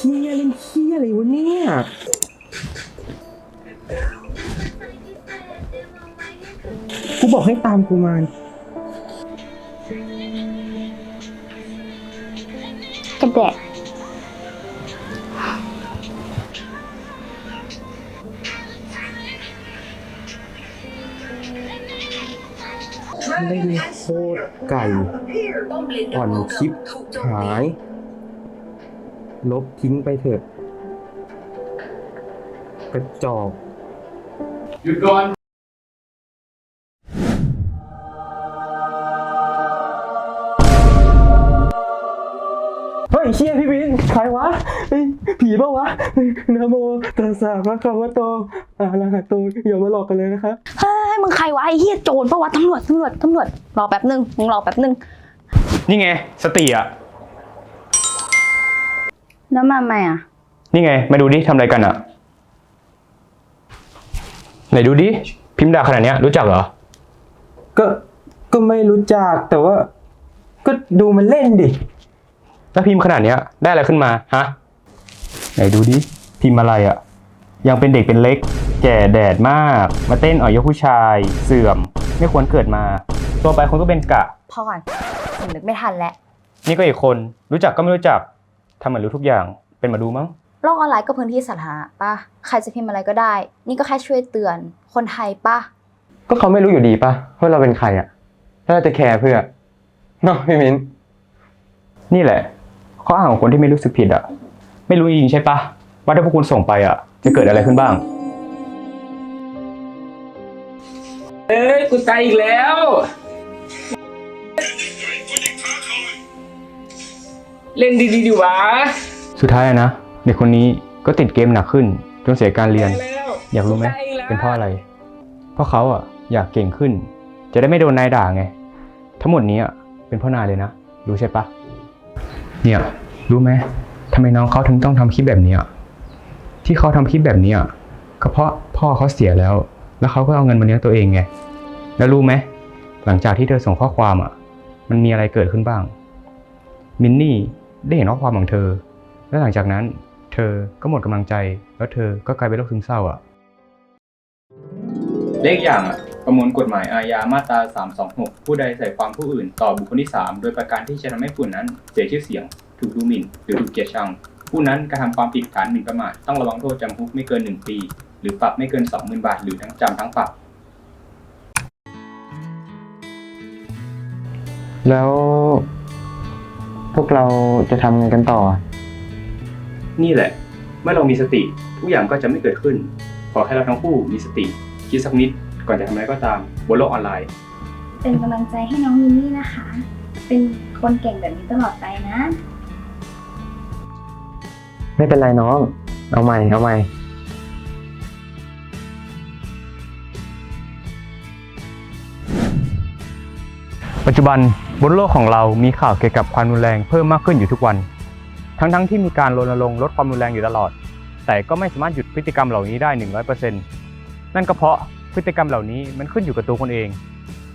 เฮียอะไรวะเนี่ยกูบอกให้ตามกูมากระแดะเล่นโคตรไก่อ่อนคลิปหาย ลบทิ้งไปเถอะกระจอกหยุดก่อนเฮ้ยเชี่ยพี่บินใครวะเฮ้ยผีเปล่าวะเฮ้ยนะโมตัสสะพระคะวะโตอะระหะโตอย่ามาหลอกกันเลยนะครับ เฮ้ยมึงใครวะไอ้เหี้ยโจรปะวะตำรวจตำรวจตำรวจรอแป๊บนึงมึงรอแป๊บนึง นี่ไง สติอะ แล้วมาใหม่อะ นี่ไง มาดูดิทำอะไรกันอะ ไหนดูดิ พิมพ์ด่าขนาดเนี้ยรู้จักเหรอ ก็ก็ไม่รู้จักแต่ว่า ก็ดูมันเล่นดิ แล้วพิมพ์ขนาดเนี้ย ได้อะไรขึ้นมาฮะ ไหนดูดิ พิมพ์อะไรอะ ยังเป็นเด็กเป็นเล็ก แก่แดดมาก มาเต้นอ่อยยกผู้ชาย เสื่อม ไม่ควรเกิดมาตัวไปคนก็เป็นกะ พอก่อนผมนึกไม่ทันแล้ว นี่ก็อีกคนรู้จักก็ไม่รู้จัก ทำเหมือนรู้ทุกอย่าง เป็นหมาดูมั้ง โลกออนไลน์ก็พื้นที่สาธารณะป่ะใครจะพิมพ์อะไรก็ได้ นี่ก็แค่ช่วยเตือน คนไทยป่ะก็เขาไม่รู้อยู่ดีปะว่าเราเป็นใครอะแล้วเราจะแคร์เพื่อเนาะพี่มิ้น นี่แหละ ข้ออ้างของคนที่ไม่รู้สึกผิดอะ ไม่รู้จริงๆใช่ปะว่าถ้าพวกคุณส่งไปอะ จะเกิดอะไรขึ้นบ้าง เอ้ยกูตายอีกแล้ว เล่นดีๆดีวะสุดท้ายอะนะเด็กคนนี้ก็ติดเกมหนักขึ้น จนเสียการเรียน แล้วอยากรู้ไหมตอีกแล้วเป็นเพราะอะไร เพราะเขาอะอยากเก่งขึ้น จะได้ไม่โดนนายด่าไง ทั้งหมดนี้อะเป็นเพราะนายเลยนะ รู้ใช่ปะ เนี่ย รู้ไหมทำไมน้องเขาถึงต้องทำคลิปแบบนี้อะที่เขาทำคลิปแบบนี้อะก็เพราะพ่อเขาเสียแล้ว แล้วเขาก็เอาเงินมาเลี้ยงตัวเองไง แล้วรู้ไหม หลังจากที่เธอส่งข้อความอะมันมีอะไรเกิดขึ้นบ้าง มินนี่ ได้เห็นข้อความของเธอ และหลังจากนั้นเธอก็หมดกำลังใจ แล้วเธอก็กลายเป็นโรคซึมเศร้าอะเลขอย่างอะประมวลกฎหมายอาญามาตรา 326 ผู้ใดใส่ความผู้อื่น ต่อบุคคลที่ 3 โดยประการที่จะทำให้ผู้นั้นเสียชื่อเสียง ถูกดูหมิ่น หรือถูกเกลียดชัง ผู้นั้นกระทำความผิดฐานหมิ่นประมาทต้องระวังโทษจำคุกไม่เกิน 1 ปี หรือปรับไม่เกิน 20,000 บาท หรือทั้งจำทั้งปรับ แล้ว พวกเราจะทำไงกันต่อ นี่แหละ เมื่อเรามีสติ ทุกอย่างก็จะไม่เกิดขึ้น ขอให้เราทั้งคู่มีสติ คิดสักนิดก่อนจะทำอะไรก็ตามบนโลกออนไลน์ เป็นกำลังใจให้น้องมินนี่นะคะ เป็นคนเก่งแบบนี้ตลอดไปนะ ไม่เป็นไรน้อง เอาใหม่ เอาใหม่ ปัจจุบัน บนโลกของเรามีข่าวเกี่ยวกับความรุนแรงเพิ่มมากขึ้นอยู่ทุกวัน ทั้งๆที่มีการรณรงค์ลดความรุนแรงอยู่ตลอด แต่ก็ไม่สามารถหยุดพฤติกรรมเหล่านี้ได้ 100%นั่นก็เพราะพฤติกรรมเหล่านี้มันขึ้นอยู่กับตัวคุณเอง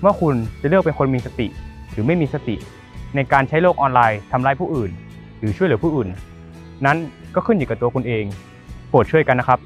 ว่าคุณจะเลือกเป็นคนมีสติ หรือไม่มีสติ ในการใช้โลกออนไลน์ทำร้ายผู้อื่น หรือช่วยเหลือผู้อื่น นั้นก็ขึ้นอยู่กับตัวคุณเอง โปรดช่วยกันนะครับ